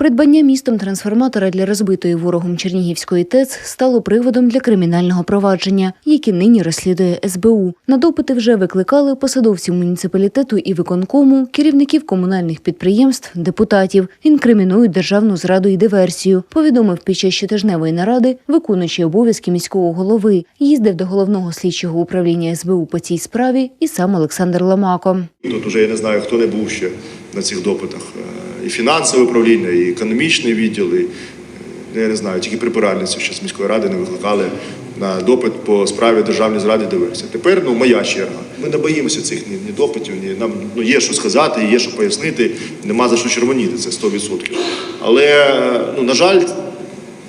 Придбання містом трансформатора для розбитої ворогом Чернігівської ТЕЦ стало приводом для кримінального провадження, яке нині розслідує СБУ. На допити вже викликали посадовців муніципалітету і виконкому, керівників комунальних підприємств, депутатів. Інкримінують державну зраду і диверсію. Повідомив під час щотижневої наради виконуючий обов'язки міського голови. Їздив до головного слідчого управління СБУ по цій справі і сам Олександр Ламако. Тут вже я не знаю, хто не був ще на цих допитах. І фінансове управління, і економічний відділ, і я не знаю, тільки прибиральницю ще з міської ради не викликали на допит по справі державної зради диверсії. Тепер ну моя черга. Ми не боїмося цих ні, ні допитів, ні нам ну є що сказати, є що пояснити. Нема за що червоніти, це 100%. Але ну на жаль,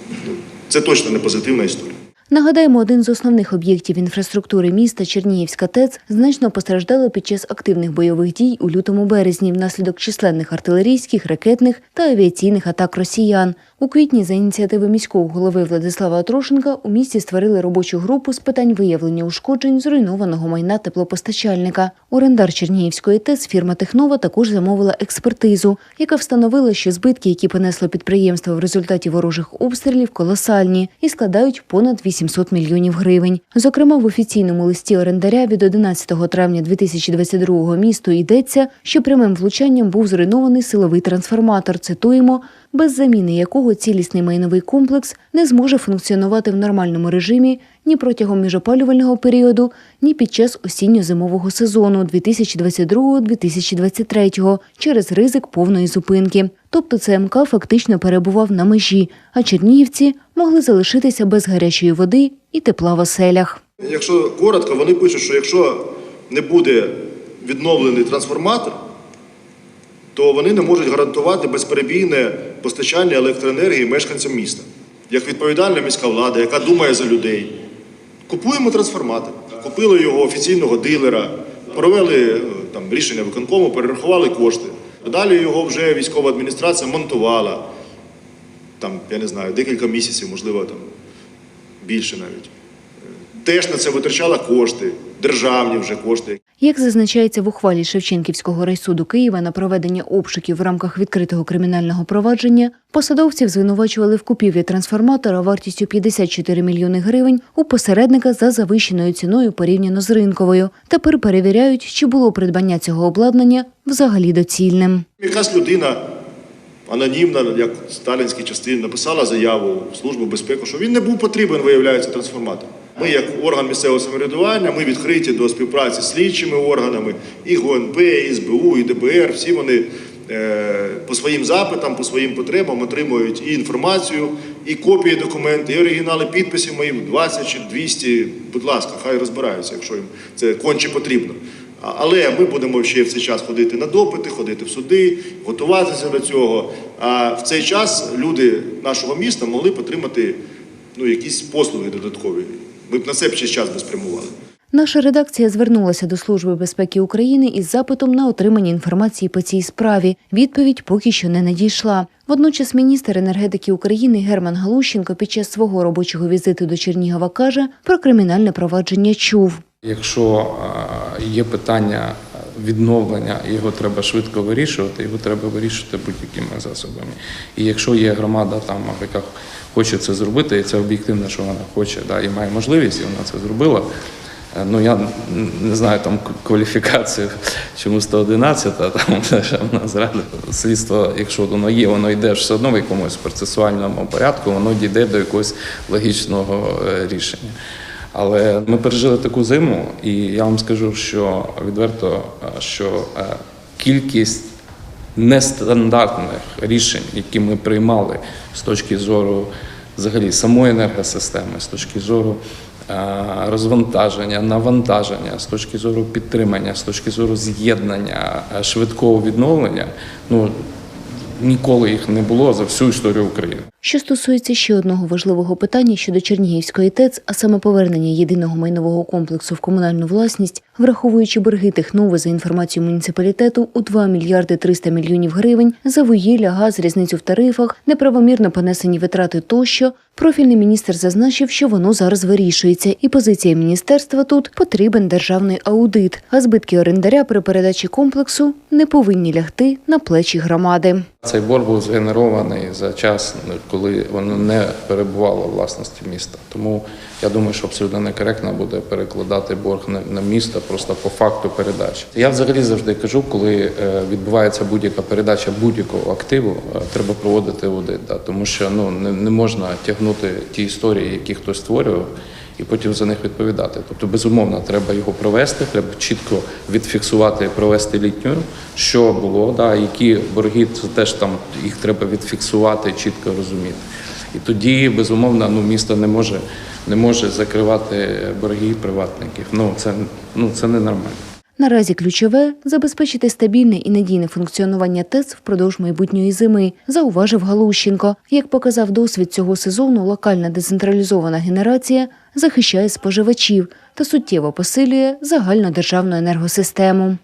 ну, це точно не позитивна історія. Нагадаємо, один з основних об'єктів інфраструктури міста Чернігівська ТЕЦ значно постраждала під час активних бойових дій у лютому-березні внаслідок численних артилерійських, ракетних та авіаційних атак росіян. У квітні за ініціативи міського голови Владислава Атрошенка у місті створили робочу групу з питань виявлення ушкоджень зруйнованого майна теплопостачальника. Орендар Чернігівської ТЕЦ фірма Технова також замовила експертизу, яка встановила, що збитки, які понесло підприємство в результаті ворожих обстрілів, колосальні і складають понад 800 мільйонів гривень. Зокрема, в офіційному листі орендаря від 11 травня 2022 місту йдеться, що прямим влучанням був зруйнований силовий трансформатор. Цитуємо без заміни якого цілісний майновий комплекс не зможе функціонувати в нормальному режимі ні протягом міжопалювального періоду, ні під час осінньо-зимового сезону 2022-2023 через ризик повної зупинки. Тобто ЦМК фактично перебував на межі, а чернігівці могли залишитися без гарячої води і тепла в оселях. Якщо коротко, вони пишуть, що якщо не буде відновлений трансформатор, то вони не можуть гарантувати безперебійне постачання електроенергії мешканцям міста. Як відповідальна міська влада, яка думає за людей, купуємо трансформатор, купили його офіційного дилера, провели е, там рішення виконкому, перерахували кошти. Далі його вже військова адміністрація монтувала. Там, я не знаю, декілька місяців, можливо, там більше навіть. Теж на це витрачала кошти, державні вже кошти. Як зазначається в ухвалі Шевченківського райсуду Києва на проведення обшуків в рамках відкритого кримінального провадження, посадовців звинувачували в купівлі трансформатора вартістю 54 мільйони гривень у посередника за завищеною ціною порівняно з ринковою. Тепер перевіряють, чи було придбання цього обладнання взагалі доцільним. Якась людина анонімна, як в сталінській частині, написала заяву в Службу безпеки, що він не був потрібен, виявляється, трансформатор. Ми, як орган місцевого самоврядування, ми відкриті до співпраці з слідчими органами, і ГУНП, і СБУ, і ДБР. Всі вони е, по своїм запитам, по своїм потребам отримують і інформацію, і копії документів, і оригінали підписів моїх 20 чи 200. Будь ласка, хай розбираються, якщо їм це конче потрібно. Але ми будемо ще в цей час ходити на допити, ходити в суди, готуватися до цього. А в цей час люди нашого міста могли б отримати ну, якісь послуги додаткові. Ми б на це б ще час би спрямували. Наша редакція звернулася до Служби безпеки України із запитом на отримання інформації по цій справі. Відповідь поки що не надійшла. Водночас міністр енергетики України Герман Галущенко під час свого робочого візиту до Чернігова каже про кримінальне провадження чув. Якщо е, є питання відновлення, його треба швидко вирішувати, його треба вирішувати будь-якими засобами. І якщо є громада, там, яка хоче це зробити, і це об'єктивно, що вона хоче, да, і має можливість, і вона це зробила. е, Ну, я не знаю там кваліфікацію, чому 111, а там державна зрада. Слідство, якщо воно є, воно йде все одно в якомусь процесуальному порядку, воно дійде до якогось логічного е, рішення. Але ми пережили таку зиму, і я вам скажу, що відверто, що е, кількість нестандартних рішень, які ми приймали з точки зору взагалі самої енергосистеми, з точки зору е, розвантаження, навантаження, з точки зору підтримання, з точки зору з'єднання, е, швидкого відновлення, ну ніколи їх не було за всю історію України. Що стосується ще одного важливого питання щодо Чернігівської ТЕЦ, а саме повернення єдиного майнового комплексу в комунальну власність, враховуючи борги Технови за інформацією муніципалітету у 2 мільярди 300 мільйонів гривень за вугілля, газ, різницю в тарифах, неправомірно понесені витрати тощо, профільний міністр зазначив, що воно зараз вирішується, і позиція міністерства тут потрібен державний аудит, а збитки орендаря при передачі комплексу не повинні лягти на плечі громади. Цей борг був згенерований за час, коли воно не перебувало в власності міста. Тому я думаю, що абсолютно некоректно буде перекладати борг на, місто просто по факту передачі. Я взагалі завжди кажу, коли е, відбувається будь-яка передача будь-якого активу, е, треба проводити аудит, да, тому що ну не можна тягнути ті історії, які хтось створював. І потім за них відповідати. Тобто, безумовно, треба його провести, треба чітко відфіксувати, провести літню, що було, да, які борги, це теж там їх треба відфіксувати, чітко розуміти. І тоді, безумовно, ну, місто не може, не може закривати борги приватників. Ну, це, ну, це ненормально. Наразі ключове забезпечити стабільне і надійне функціонування ТЕЦ впродовж майбутньої зими, зауважив Галущенко. Як показав досвід цього сезону, локальна децентралізована генерація захищає споживачів та суттєво посилює загальнодержавну енергосистему.